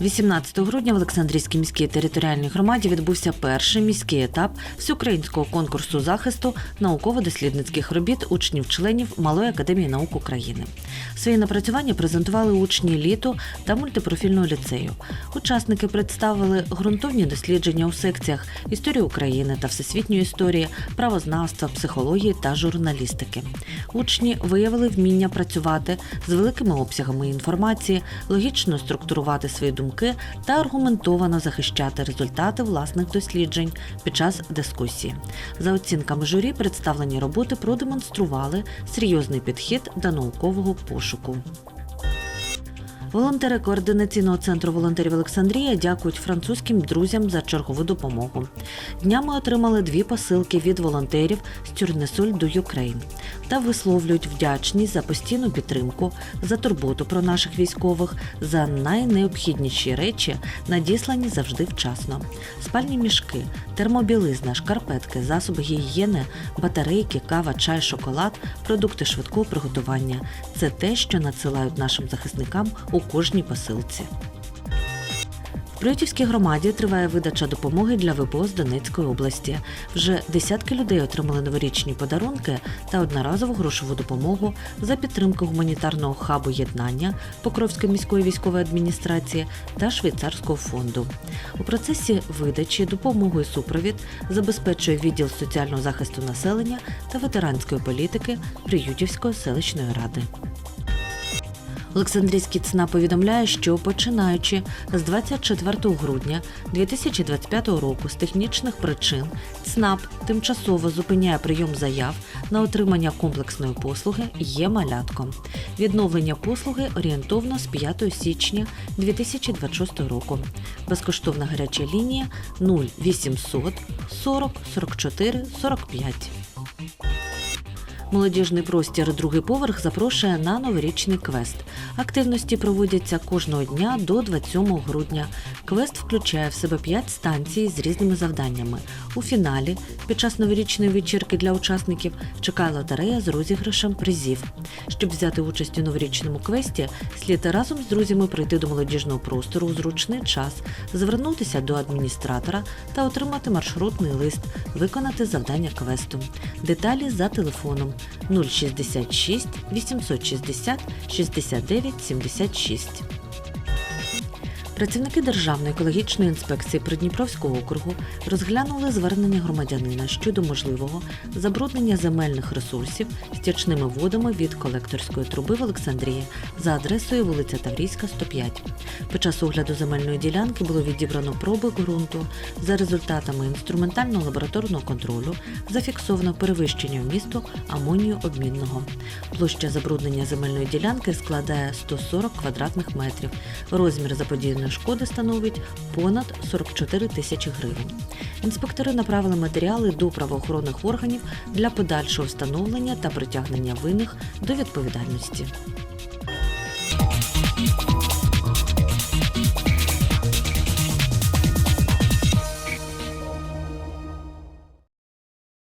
18 грудня в Олександрійській міській територіальній громаді відбувся перший міський етап всеукраїнського конкурсу захисту науково-дослідницьких робіт учнів-членів Малої академії наук України. Свої напрацювання презентували учні літу та мультипрофільного ліцею. Учасники представили ґрунтовні дослідження у секціях історії України та всесвітньої історії, правознавства, психології та журналістики. Учні виявили вміння працювати з великими обсягами інформації, логічно структурувати свої думки та аргументовано захищати результати власних досліджень під час дискусії. За оцінками журі, представлені роботи продемонстрували серйозний підхід до наукового пошуку. Волонтери координаційного центру волонтерів Олександрія дякують французьким друзям за чергову допомогу. Днями отримали дві посилки від волонтерів з Тюрнесоль до Юкрейн та висловлюють вдячність за постійну підтримку, за турботу про наших військових, за найнеобхідніші речі, надіслані завжди вчасно. Спальні мішки, термобілизна, шкарпетки, засоби гігієни, батарейки, кава, чай, шоколад, продукти швидкого приготування це те, що надсилають нашим захисникам у кожній посилці. В Приютівській громаді триває видача допомоги для ВПО з Донецької області. Вже десятки людей отримали новорічні подарунки та одноразову грошову допомогу за підтримку гуманітарного хабу єднання Покровської міської військової адміністрації та швейцарського фонду. У процесі видачі допомогу і супровід забезпечує відділ соціального захисту населення та ветеранської політики Приютівської селищної ради. Олександрійський ЦНА повідомляє, що починаючи з 24 грудня 2025 року з технічних причин ЦНАП тимчасово зупиняє прийом заяв на отримання комплексної послуги є малятком. Відновлення послуги орієнтовно з 5 січня 2026 року. Безкоштовна гаряча лінія 0800 40 44 45. Молодіжний простір другий поверх запрошує на новорічний квест. Активності проводяться кожного дня до 27 грудня. Квест включає в себе 5 станцій з різними завданнями. У фіналі, під час новорічної вечірки для учасників, чекає лотерея з розіграшем призів. Щоб взяти участь у новорічному квесті, слід разом з друзями прийти до молодіжного простору у зручний час, звернутися до адміністратора та отримати маршрутний лист, виконати завдання квесту. Деталі за телефоном 066 860 69 76. Працівники Державної екологічної інспекції Придніпровського округу розглянули звернення громадянина щодо можливого забруднення земельних ресурсів стічними водами від колекторської труби в Олександрії за адресою вулиця Таврійська, 105. Під час огляду земельної ділянки було відібрано проби ґрунту. За результатами інструментального лабораторного контролю зафіксовано перевищення вмісту амонію обмінного. Площа забруднення земельної ділянки складає 140 квадратних метрів. Розмір заподіяної шкоди становить понад 44 тисячі гривень. Інспектори направили матеріали до правоохоронних органів для подальшого встановлення та притягнення винних до відповідальності.